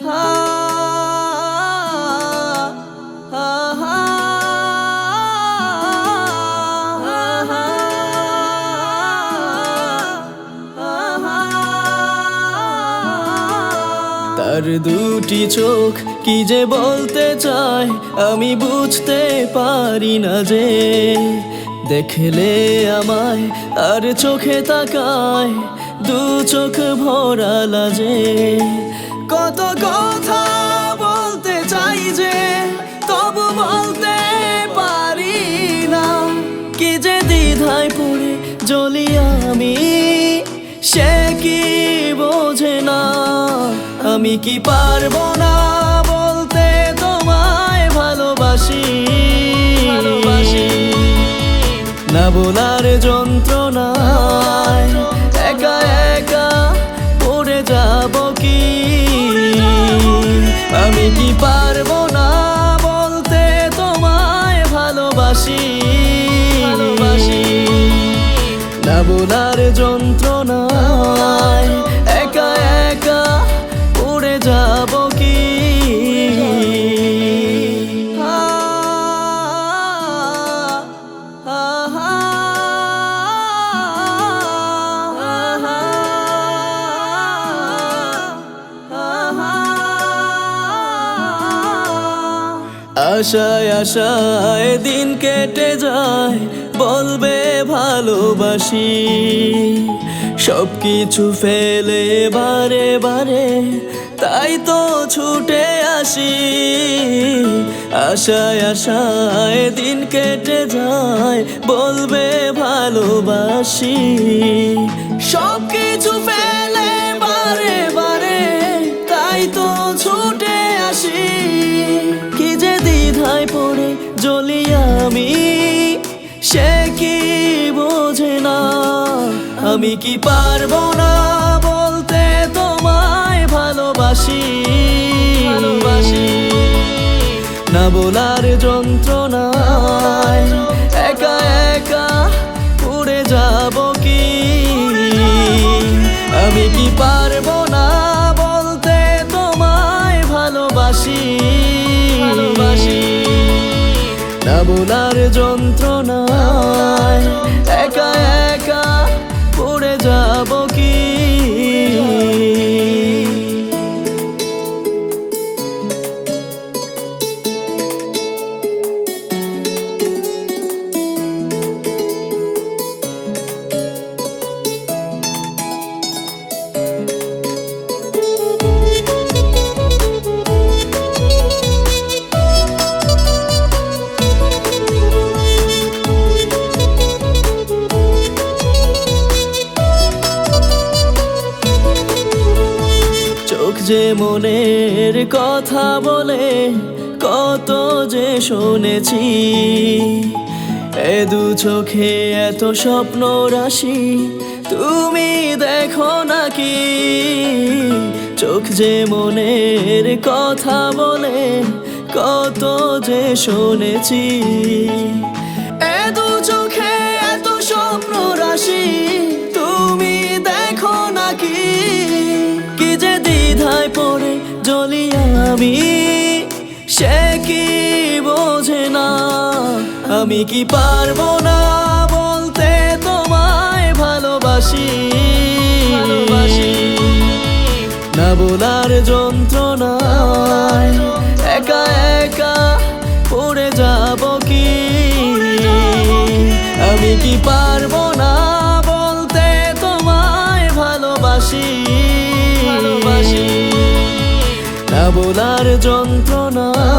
তার দুটি চোখ কি যে বলতে চায়, আমি বুঝতে পারি না যে। দেখলে আমায় আর চোখে তাকায়, দু চোখ ভরা লাজে কত কথা বলতে চাই যে তবু বলতে পারি না। কি যে দ্বিধায় পড়ে জ্বলি আমি সে কি বোঝে না। আমি কি পারব না বলতে তোমায় ভালোবাসি। না বলার যন্ত্রণায় একা একা পড়ে যাব কি? আমি কি পারব না বলতে তোমায় ভালোবাসি। ভালোবাসি। না বলার যন্ত্রণায় একা একা উড়ে যাব। আশায় আশায় দিন কেটে যায়, বলবে ভালোবাসি। সব কিছু ফেলে বারে বারে, তাই তো ছুটে আসি। আশায় আশায় দিন কেটে যায়, বলবে ভালোবাসি। সব কিছু ফেলে আমি কি পারব না বলতে তোমায় ভালোবাসি? না বলার যন্ত্রণায় একা একা উড়ে যাব কি? আমি কি পারব না বলতে তোমায় ভালোবাসি? ভালোবাসি। না বলার যন্ত্রণায় একা একা চোখ যে মনের কথা বলে, কত যে শুনেছি। এ দু চোখে এত স্বপ্ন রাশি, তুমি দেখো নাকি? চোখ যে মনের কথা বলে, কত যে শুনেছি। এ দু চোখে এত স্বপ্ন রাশি আমি সে কি বোঝে না? আমি কি পারব না বলতে তোমায় ভালোবাসি? না বলার যন্ত্রণায় একা একা পড়ে যাব কি? আমি কি পারব বলার যন্ত্রণা।